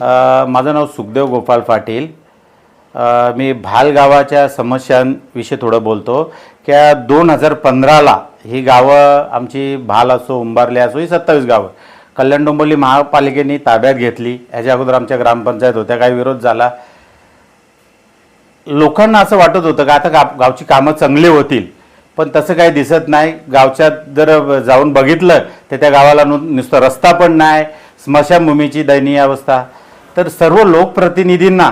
माझं नाव सुखदेव गोपाल पाटील. मी भाल गावाच्या समस्यांविषयी थोडं बोलतो. की दोन हजार पंधराला ही गावं आमची भाल असो उंबारले असो ही सत्तावीस गावं. कल्याण डोंबोली महापालिकेने ताब्यात घेतली. ह्याच्या अगोदर आमच्या ग्रामपंचायत होत्या काही विरोध झाला. लोकांना असं वाटत होतं का आता गाव गावची कामं चांगली होतील. पण तसं काही दिसत नाही. गावच्यात जर जाऊन बघितलं तर त्या गावाला नु नुसतं रस्ता पण नाही. स्मशानभूमीची दयनीय अवस्था. तर सर्व लोकप्रतिनिधींना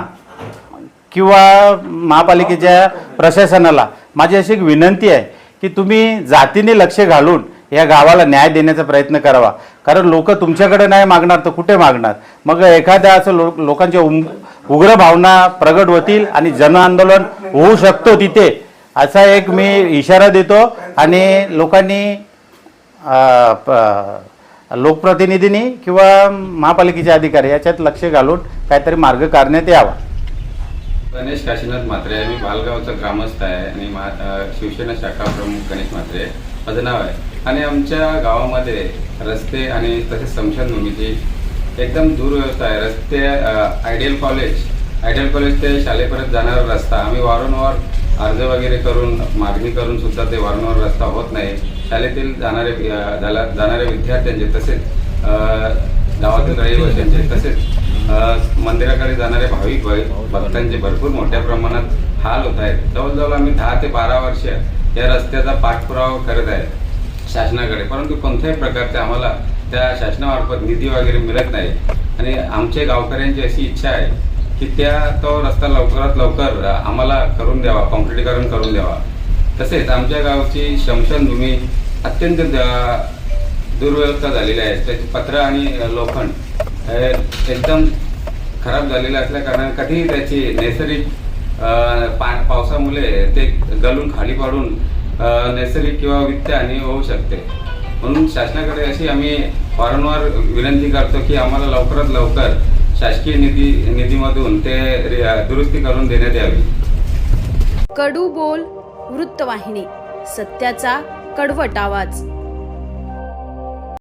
किंवा महापालिकेच्या प्रशासनाला माझी अशी एक विनंती आहे की तुम्ही जातीने लक्ष घालून या गावाला न्याय देण्याचा प्रयत्न करावा. कारण लोक तुमच्याकडे नाही मागणार तर कुठे मागणार? मग एखाद्या असं लो लोकांच्या उम उग्र भावना प्रगट होतील आणि जन आंदोलन होऊ शकतो तिथे असा एक मी इशारा देतो. आणि लोकांनी प- लोकप्रतिनिधींनी किंवा महापालिकेचे अधिकारी याच्यात लक्ष घालून काहीतरी मार्ग काढण्यात यावा. गणेश काशीनाथ म्हात्रे आहे मी बालगावचा ग्रामस्थ आहे आणि मा शिवसेना शाखा प्रमुख गणेश म्हात्रे माझं नाव आहे. आणि आमच्या गावामध्ये रस्ते आणि तसेच स्मशानभूमीची एकदम दुर्व्यवस्था आहे. रस्ते आयडियल कॉलेज आयडियल कॉलेज ते शाळेपर्यंत जाणारा रस्ता. आम्ही वारंवार अर्ज वगैरे करून मागणी करून सुद्धा ते वारंवार रस्ता होत नाही. शाळेतील जाणारे अ, जाणाऱ्या विद्यार्थ्यांचे तसेच गावातील रहिवाशांचे तसेच मंदिराकडे जाणारे भाविक भक्तांचे भरपूर मोठ्या प्रमाणात हाल होत आहेत. जवळजवळ आम्ही दहा ते बारा वर्ष या रस्त्याचा पाठपुरावा करत आहे शासनाकडे. परंतु कोणत्याही प्रकारचे आम्हाला त्या शासनामार्फत निधी वगैरे मिळत नाही. आणि आमच्या गावकऱ्यांची अशी इच्छा आहे की त्या तो रस्ता लवकरात लवकर आम्हाला करून द्यावा कॉन्क्रिटीकरण करून द्यावा. तसेच आमच्या गावची शमशानभूमी अत्यंत दुर्व्यवस्था झालेली आहे. त्याची पत्र आणि लोखंड हे एकदम खराब झालेलं असल्या कारणाने कधीही त्याची नैसर्गिक पा पावसामुळे ते गलून खाली पडून नैसर्गिक किंवा वित्त आणि होऊ शकते. म्हणून शासनाकडे अशी आम्ही वारंवार विनंती करतो की आम्हाला लवकरात लवकर शासकीय निधी निधीमधून ते दुरुस्ती करून देण्यात यावी. कडू बोल वृत्तवाहिनी सत्याचा कडवट आवाज.